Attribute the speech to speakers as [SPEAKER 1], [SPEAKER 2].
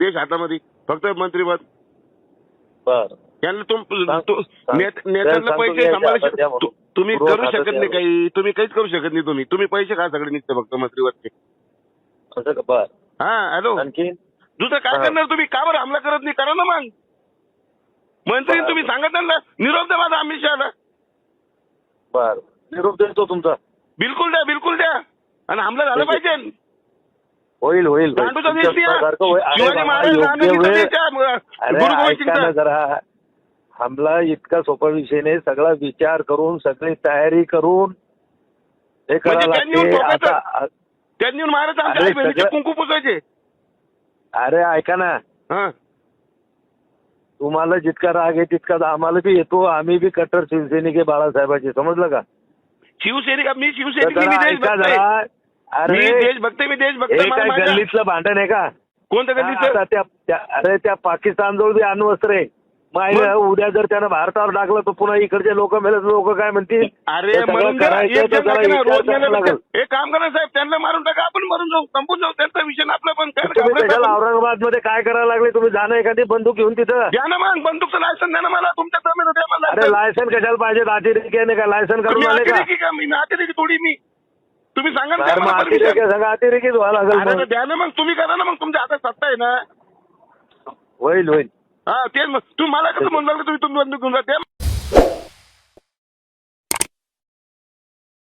[SPEAKER 1] देश हातामध्ये. फक्त मंत्रीपद.
[SPEAKER 2] बर.
[SPEAKER 1] यांना तुम नेत्यांना पैसे सांभाळू तुम्ही करू शकत नाही काही. तुम्ही काहीच करू शकत नाही तुम्ही. तुम्ही पैसे खा सगळे निघते फक्त मंत्रीवरचे
[SPEAKER 2] का?
[SPEAKER 1] हा हॅलो. दुसरं काय. करणार तुम्ही? का बरं हमला करत नाही? करा ना मग. मंत्री. तुम्ही सांगत ना? निरोप द्या माझा अमित शहाला.
[SPEAKER 2] बर. निरोप देतो तुमचा.
[SPEAKER 1] बिलकुल द्या बिलकुल द्या. आणि हमला झाला. पाहिजे.
[SPEAKER 2] होईल होईल.
[SPEAKER 1] देश शिवाजी महाराज देश आहे. गुरु गोविंद सिंगचा.
[SPEAKER 2] जरा. हमला इतका सोपा विषय नाही. सगळा विचार करून सगळी तयारी करून हे
[SPEAKER 1] म्हणजे त्यांनी
[SPEAKER 2] लागते. आता
[SPEAKER 1] त्यांनी महाराज आमच्या
[SPEAKER 2] अरे
[SPEAKER 1] आई बहिणीचे
[SPEAKER 2] सगळं-
[SPEAKER 1] कुंकू पुसायचे.
[SPEAKER 2] अरे ऐका ना.
[SPEAKER 1] हा.
[SPEAKER 2] तुम्हाला जितका राग आहे तितका आम्हाला बी येतो. आम्ही बी कट्टर शिवसैनिक आहे बाळासाहेबांचे. समजलं का?
[SPEAKER 1] शिवसैनिक मी
[SPEAKER 2] तर
[SPEAKER 1] शिवसैनिक मी
[SPEAKER 2] जरा
[SPEAKER 1] देशभक्त
[SPEAKER 2] ऐका
[SPEAKER 1] आहे.
[SPEAKER 2] जरा.
[SPEAKER 1] मी
[SPEAKER 2] अरे
[SPEAKER 1] देशभक्त मी देशभक्त
[SPEAKER 2] हे काय
[SPEAKER 1] माझ्या-
[SPEAKER 2] गल्लीतलं भांडण आहे का
[SPEAKER 1] कोणतं गल्लीचं
[SPEAKER 2] आता त्या त्या- अरे त्या पाकिस्तान जवळ बी अण्वस्त्र आहे मग? उद्या जर त्यानं भारतावर टाकलं तर पुन्हा इकडचे लोक मेले लोक काय म्हणतील
[SPEAKER 1] अरे
[SPEAKER 2] सगळं
[SPEAKER 1] म्हणून द्या,
[SPEAKER 2] करायचं
[SPEAKER 1] एक
[SPEAKER 2] तर
[SPEAKER 1] जण
[SPEAKER 2] जरा
[SPEAKER 1] लागेल ना,
[SPEAKER 2] विचार
[SPEAKER 1] रोज
[SPEAKER 2] करायला
[SPEAKER 1] मेलं
[SPEAKER 2] लागेल.
[SPEAKER 1] तर- एक काम करा साहेब त्यांना मारून टाका आपण मरून जाऊ संपून जाऊ त्यांचा विषय ना आपला पण काय
[SPEAKER 2] तुम्ही
[SPEAKER 1] घाबरायचं
[SPEAKER 2] त्याच्याला
[SPEAKER 1] आपण.
[SPEAKER 2] औरंगाबादमध्ये काय करायला लागले तुम्ही जाणं एखादी बंदूक घेऊन तिथं
[SPEAKER 1] द्या ना मग बंदूकचं लायसन द्या ना मला तुमच्या जमीन द्या मला
[SPEAKER 2] अरे
[SPEAKER 1] license.
[SPEAKER 2] लायसन कशाला पाहिजे अतिरेकी आहे का लायसन
[SPEAKER 1] तुम्ही
[SPEAKER 2] करून आले का
[SPEAKER 1] अतिरेकी का मी मी अतिरेकी थोडी मी तुम्ही सांगा ना.
[SPEAKER 2] सगळं अतिरेकीच व्हायला
[SPEAKER 1] अरे
[SPEAKER 2] लागेल
[SPEAKER 1] तर
[SPEAKER 2] मग.
[SPEAKER 1] द्या ना मग तुम्ही करा ना मग तुमच्या हातात सत्ता आहे ना.
[SPEAKER 2] होईल होईल.
[SPEAKER 1] हा तेच मग. तुम्ही मला कसं म्हणलं तुम्ही तुम्ही बंदूक घेऊन जा. द्या